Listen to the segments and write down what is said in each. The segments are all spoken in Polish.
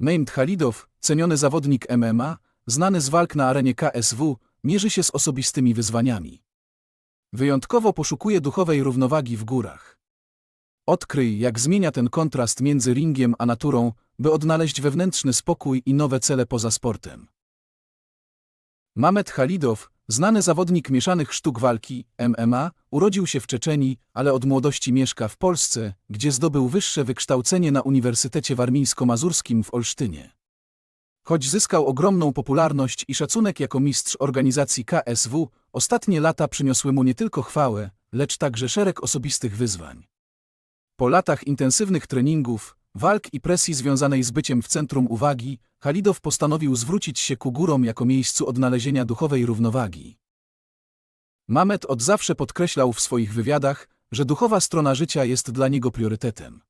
Mehmet Halidow, ceniony zawodnik MMA, znany z walk na arenie KSW, mierzy się z osobistymi wyzwaniami. Wyjątkowo poszukuje duchowej równowagi w górach. Odkryj, jak zmienia ten kontrast między ringiem a naturą, by odnaleźć wewnętrzny spokój i nowe cele poza sportem. Mamet Halidow, znany zawodnik mieszanych sztuk walki, MMA, urodził się w Czeczenii, ale od młodości mieszka w Polsce, gdzie zdobył wyższe wykształcenie na Uniwersytecie Warmińsko-Mazurskim w Olsztynie. Choć zyskał ogromną popularność i szacunek jako mistrz organizacji KSW, ostatnie lata przyniosły mu nie tylko chwałę, lecz także szereg osobistych wyzwań. Po latach intensywnych treningów, walk i presji związanej z byciem w centrum uwagi, Halidow postanowił zwrócić się ku górom jako miejscu odnalezienia duchowej równowagi. Mamet od zawsze podkreślał w swoich wywiadach, że duchowa strona życia jest dla niego priorytetem.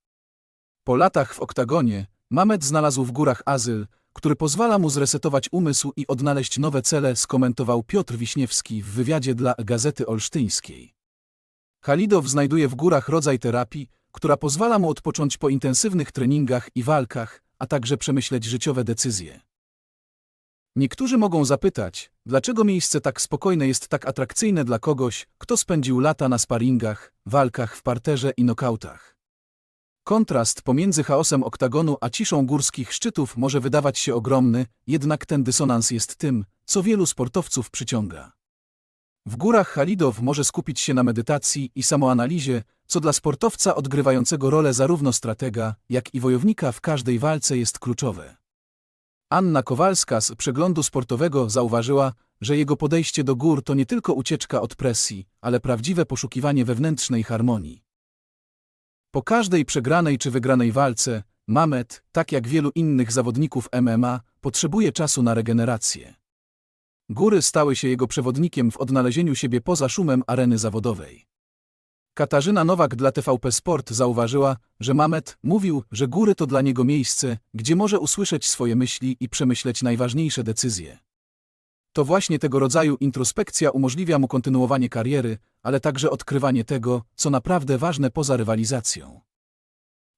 Po latach w oktagonie, Mamet znalazł w górach azyl, który pozwala mu zresetować umysł i odnaleźć nowe cele, skomentował Piotr Wiśniewski w wywiadzie dla Gazety Olsztyńskiej. Halidow znajduje w górach rodzaj terapii, która pozwala mu odpocząć po intensywnych treningach i walkach, a także przemyśleć życiowe decyzje. Niektórzy mogą zapytać, dlaczego miejsce tak spokojne jest tak atrakcyjne dla kogoś, kto spędził lata na sparingach, walkach w parterze i nokautach. Kontrast pomiędzy chaosem oktagonu a ciszą górskich szczytów może wydawać się ogromny, jednak ten dysonans jest tym, co wielu sportowców przyciąga. W górach Halidow może skupić się na medytacji i samoanalizie, co dla sportowca odgrywającego rolę zarówno stratega, jak i wojownika w każdej walce jest kluczowe. Anna Kowalska z przeglądu sportowego zauważyła, że jego podejście do gór to nie tylko ucieczka od presji, ale prawdziwe poszukiwanie wewnętrznej harmonii. Po każdej przegranej czy wygranej walce, Mamet, tak jak wielu innych zawodników MMA, potrzebuje czasu na regenerację. Góry stały się jego przewodnikiem w odnalezieniu siebie poza szumem areny zawodowej. Katarzyna Nowak dla TVP Sport zauważyła, że Mamet mówił, że góry to dla niego miejsce, gdzie może usłyszeć swoje myśli i przemyśleć najważniejsze decyzje. To właśnie tego rodzaju introspekcja umożliwia mu kontynuowanie kariery, ale także odkrywanie tego, co naprawdę ważne poza rywalizacją.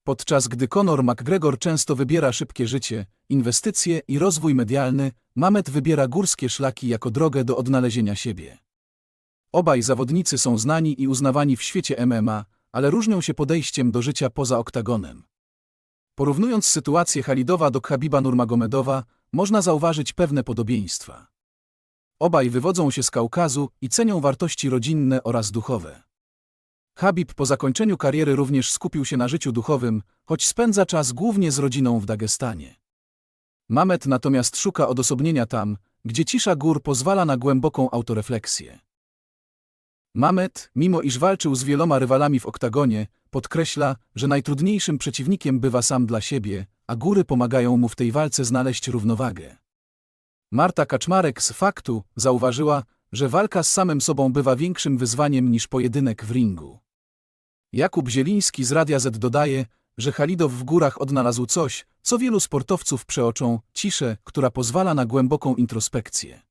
Podczas gdy Conor McGregor często wybiera szybkie życie, inwestycje i rozwój medialny, Mamet wybiera górskie szlaki jako drogę do odnalezienia siebie. Obaj zawodnicy są znani i uznawani w świecie MMA, ale różnią się podejściem do życia poza oktagonem. Porównując sytuację Halidowa do Khabiba Nurmagomedowa, można zauważyć pewne podobieństwa. Obaj wywodzą się z Kaukazu i cenią wartości rodzinne oraz duchowe. Habib po zakończeniu kariery również skupił się na życiu duchowym, choć spędza czas głównie z rodziną w Dagestanie. Mamet natomiast szuka odosobnienia tam, gdzie cisza gór pozwala na głęboką autorefleksję. Mamet, mimo iż walczył z wieloma rywalami w oktagonie, podkreśla, że najtrudniejszym przeciwnikiem bywa sam dla siebie, a góry pomagają mu w tej walce znaleźć równowagę. Marta Kaczmarek z Faktu zauważyła, że walka z samym sobą bywa większym wyzwaniem niż pojedynek w ringu. Jakub Zieliński z Radia Z dodaje, że Halidow w górach odnalazł coś, co wielu sportowców przeoczą, ciszę, która pozwala na głęboką introspekcję.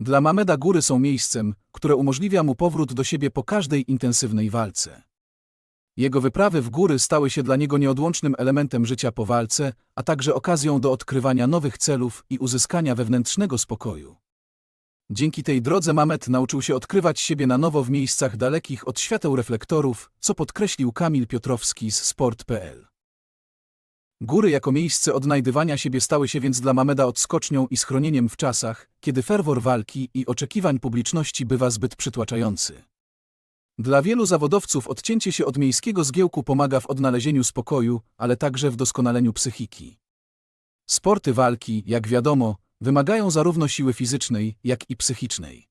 Dla Mameda góry są miejscem, które umożliwia mu powrót do siebie po każdej intensywnej walce. Jego wyprawy w góry stały się dla niego nieodłącznym elementem życia po walce, a także okazją do odkrywania nowych celów i uzyskania wewnętrznego spokoju. Dzięki tej drodze Mamet nauczył się odkrywać siebie na nowo w miejscach dalekich od świateł reflektorów, co podkreślił Kamil Piotrowski z Sport.pl. Góry jako miejsce odnajdywania siebie stały się więc dla Mameda odskocznią i schronieniem w czasach, kiedy ferwor walki i oczekiwań publiczności bywa zbyt przytłaczający. Dla wielu zawodowców odcięcie się od miejskiego zgiełku pomaga w odnalezieniu spokoju, ale także w doskonaleniu psychiki. Sporty walki, jak wiadomo, wymagają zarówno siły fizycznej, jak i psychicznej.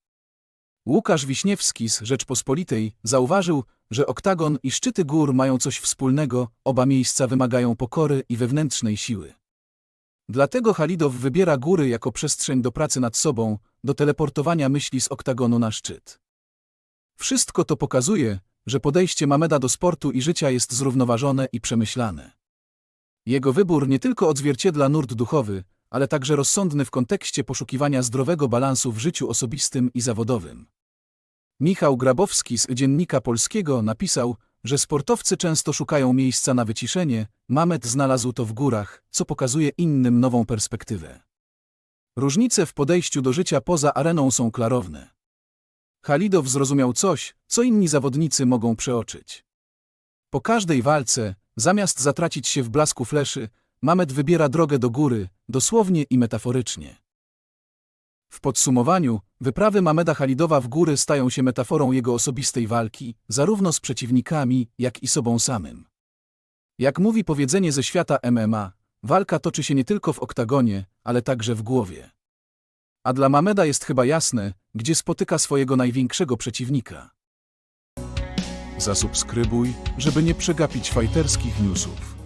Łukasz Wiśniewski z Rzeczpospolitej zauważył, że oktagon i szczyty gór mają coś wspólnego, oba miejsca wymagają pokory i wewnętrznej siły. Dlatego Halidow wybiera góry jako przestrzeń do pracy nad sobą, do teleportowania myśli z oktagonu na szczyt. Wszystko to pokazuje, że podejście Mameda do sportu i życia jest zrównoważone i przemyślane. Jego wybór nie tylko odzwierciedla nurt duchowy, ale także rozsądny w kontekście poszukiwania zdrowego balansu w życiu osobistym i zawodowym. Michał Grabowski z Dziennika Polskiego napisał, że sportowcy często szukają miejsca na wyciszenie, Mamet znalazł to w górach, co pokazuje innym nową perspektywę. Różnice w podejściu do życia poza areną są klarowne. Halidow zrozumiał coś, co inni zawodnicy mogą przeoczyć. Po każdej walce, zamiast zatracić się w blasku fleszy, Mamet wybiera drogę do góry, dosłownie i metaforycznie. W podsumowaniu, wyprawy Mameda Halidowa w góry stają się metaforą jego osobistej walki, zarówno z przeciwnikami, jak i sobą samym. Jak mówi powiedzenie ze świata MMA, walka toczy się nie tylko w oktagonie, ale także w głowie. A dla Mameda jest chyba jasne, gdzie spotyka swojego największego przeciwnika. Zasubskrybuj, żeby nie przegapić fajterskich newsów.